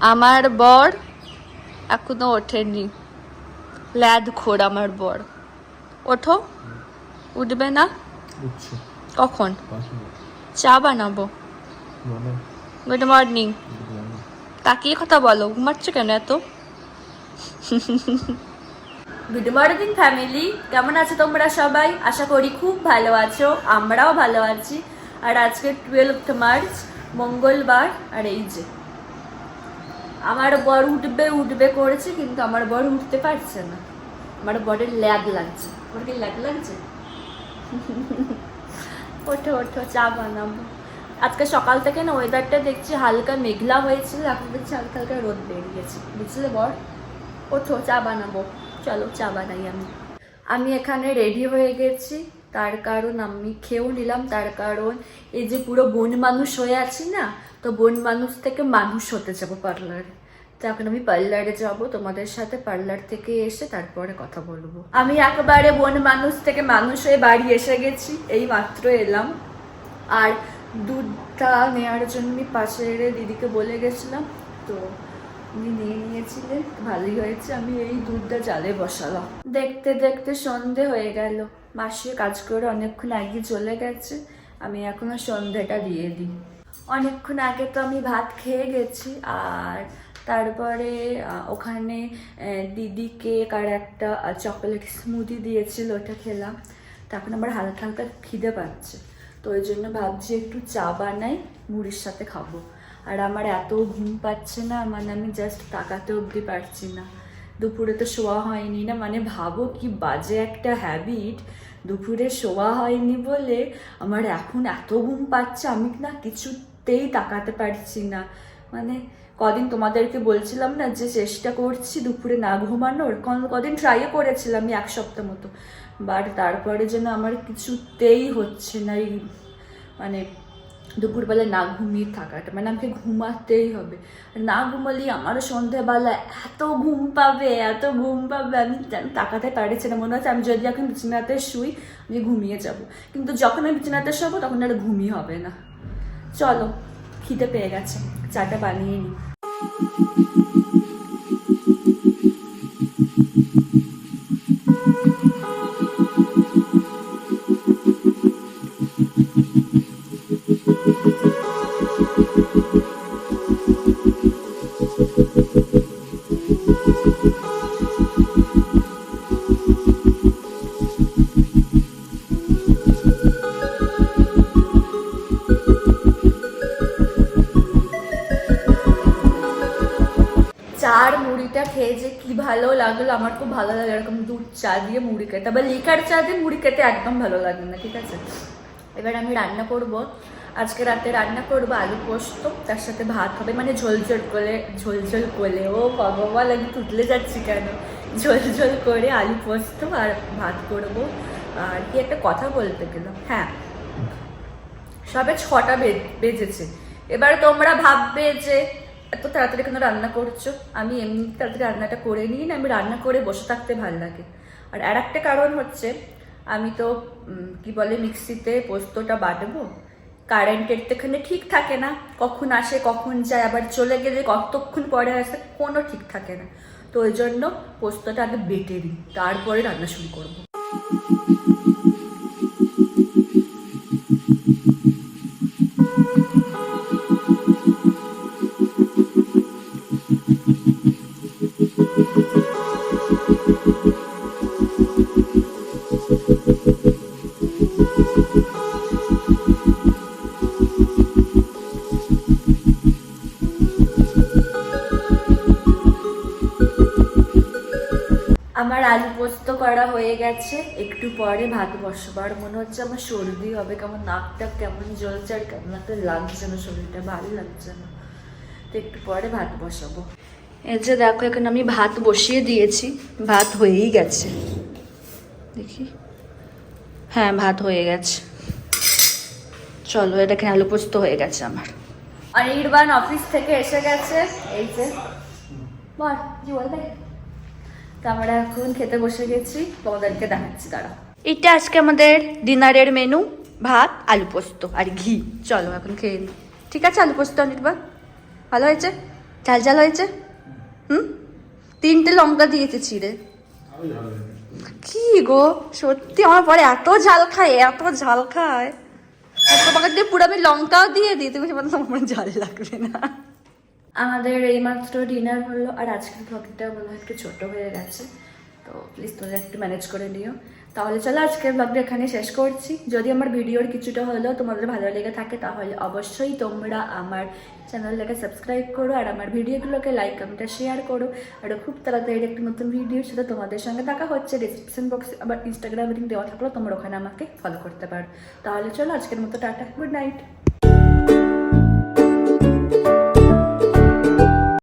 আমার বর এখনও ওঠেনি। ল্যাদ খোর আমার বর। ওঠো। উঠবে না? কখন? চা বানাবো। মানে? Good morning. তাকিয়ে কথা বলো। ঘুমাচ্ছ কেন এত? Good morning family. কেমন আছো তোমরা সবাই? আশা করি খুব ভালো আছো। আমরাও ভালো আছি। আর আজকে টুয়েলভ মার্চ মঙ্গলবার। আর এই যে আমার বর উঠবে উঠবে করেছে কিন্তু আমার বর উঠতে পারছে না। আমার বরের ল্যাগ লাগছে। ওর কি ল্যাগ লাগছে? ওঠো ওঠো চা বানাবো। আজকে সকাল থেকে না ওয়েদারটা দেখছি হালকা মেঘলা হয়েছিল এখন দেখছি হালকা হালকা রোদ বেরিয়েছে। বুঝলে বর? ওঠো চা বানাবো। চলো চা বানাই আমি। আমি এখানে রেডি হয়ে গেছি। তার কারণ আমি খেয়েও নিলাম, তার কারণ এই যে পুরো বন মানুষ হয়ে আছি না, তো বন মানুষ থেকে মানুষ হতে যাব পার্লারে। তো এখন আমি পার্লারে যাব, তোমাদের সাথে পার্লার থেকে এসে তারপরে কথা বলব। আমি একবারে বন মানুষ থেকে মানুষ হয়ে বাড়ি এসে গেছি, এই মাত্র এলাম। আর দুধটা নেওয়ার জন্য আমি পাশের দিদিকে বলে গেছিলাম, তো উনি নিয়ে নিয়েছিলেন, ভালোই হয়েছে, আমি এই দুধটা জালে বসালাম। দেখতে দেখতে সন্ধে হয়ে গেল। মাসি কাজ করে অনেকক্ষণ আগে চলে গেছে। আমি এখনও সন্ধ্যাটা দিয়ে দিই। অনেকক্ষণ আগে তো আমি ভাত খেয়ে গেছি, আর তারপরে ওখানে দিদি কেক আর একটা চকোলেট স্মুদি দিয়েছিল, ওটা খেলাম। তখন আমার হালকা হালকা খিদে পাচ্ছে। তো ওই জন্য ভাবছি একটু চা বানাই, মুড়ির সাথে খাব। আর আমার এত ঘুম পাচ্ছে না মানে আমি জাস্ট তাকাতে অবধি পারছি না। দুপুরে তো শোয়া হয়নি না মানে ভাবো কি বাজে একটা হ্যাবিট দুপুরে শোয়া হয়নি বলে আমার এখন এত ঘুম পাচ্ছে, আমি না কিছুতেই তাকাতে পারছি না। মানে কদিন তোমাদেরকে বলছিলাম না যে চেষ্টা করছি দুপুরে না ঘুমানোর কদিন ট্রাইও করেছিলাম এক সপ্তাহ মতো। বাট তারপরে যেন আমার কিছুতেই হচ্ছে না মানে দুপুরবেলা না ঘুমিয়ে থাকাটা মানে আমাকে ঘুমাতেই হবে। না ঘুমালেই আমারও সন্ধ্যাবেলা এত ঘুম পাবে, এত ঘুম পাবে। আমি তাকাতে পারছি না, মনে হচ্ছে আমি যদি এখন বিছানাতে শুই, আমি ঘুমিয়ে যাব। কিন্তু যখন আমি বিছানাতে শোবো, তখন আর ঘুমই হবে না। চলো, খিদে পেয়ে গেছে, চাটা বানিয়ে নিই লাগল, আমার খুব ভালো লাগে এরকম দুধ চা দিয়ে মুড়ি খেতে। আবার লিকার চা দিয়ে মুড়ি খেতে একদম ভালো লাগে না, ঠিক আছে? এবার আমি রান্না করব। আজকে রাতে রান্না করব আলু পোস্ত, তার সাথে ভাত হবে মানে ঝোল ঝোল করে, ঝোল ঝোল করে। ও ভগবান, আমি তুতলে যাচ্ছি কেন? ঝোল ঝোল করে আলু পোস্ত আর ভাত করব। আর কি একটা কথা বলতে গেলাম। হ্যাঁ সবে ছটা বেজেছে। এবার তোমরা ভাববে যে এত তাড়াতাড়ি কেন রান্না করছ আমি এমনি তাড়াতাড়ি রান্নাটা করে নিই না আমি রান্না করে বসে থাকতে ভালো লাগে আর আর একটা কারণ হচ্ছে আমি তো কি বলে মিক্সিতে পোস্তটা বাটবো কারেন্টের তো এখানে ঠিক থাকে না কখন আসে কখন যায় আবার চলে গেলে কতক্ষণ পরে আসে কোনো ঠিক থাকে না তো ওই জন্য পোস্তটা আগে বেটে দিই তারপরে রান্না শুরু করব আমার আলু পোস্ত করা হয়ে গেছে। একটু পরে ভাত বসবার মনে হচ্ছে আমার সর্দি হবে। কেমন নাকটা কেমন জ্বলছে আর কেমন একটা লাগছে না, শরীরটা ভালো লাগছে না। তো একটু পরে ভাত বসাবো। এই যে দেখো, এখন আমি ভাত বসিয়ে দিয়েছি। ভাত হয়েই গেছে। দেখি। হ্যাঁ ভাত হয়ে গেছে। চলো এটা এখানে আলু পোস্ত হয়ে গেছে আমার। অনির্বাণ অফিস থেকে এসে গেছে। এই যে। বল, কি বলবে? তো আমরা এখন খেতে বসে গেছি, তোমাদেরকে দেখাচ্ছি দাঁড়া এটা আজকে আমাদের ডিনারের মেনু, ভাত, আলু পোস্ত আর ঘি। চলো এখন খেয়ে নিই ঠিক আছে, আলু পোস্ত, অনির্বাণ? ভালো হয়েছে? ঝাল ঝাল হয়েছে? হুম? তিনটে লঙ্কা দিয়েছে ছিঁড়ে কি গো, সত্যি আমার পরে এত ঝাল খায়, এত ঝাল খায়। তোমাকে দিয়ে পুরো আমি লঙ্কাও দিয়ে দিই, তুমি সেটা তোমার ঝাল লাগবে না। আমাদের এইমাত্র ডিনার হলো, আর আজকের ব্লগটা মনে হয় একটু ছোট হয়ে গেছে, তো প্লিজ তোমরা একটু ম্যানেজ করে নিও। তাহলে চলো আজকের ব্লগটা এখানে শেষ করছি। যদি আমার ভিডিওর কিছুটা হলেও তোমাদের ভালো লেগে থাকে, তাহলে অবশ্যই তোমরা আমার চ্যানেলটাকে সাবস্ক্রাইব করো, আর আমার ভিডিওগুলোকে লাইক কমেন্ট শেয়ার করো। আর খুব তাড়াতাড়ি একটি নতুন ভিডিওর সাথে তোমাদের সঙ্গে দেখা হচ্ছে। ডিসক্রিপশন বক্সে আবার ইনস্টাগ্রামে লিঙ্ক দেওয়া থাকলেও তোমরা ওখানে আমাকে ফলো করতে পারো। তাহলে চলো আজকের মতো টাটা গুড নাইট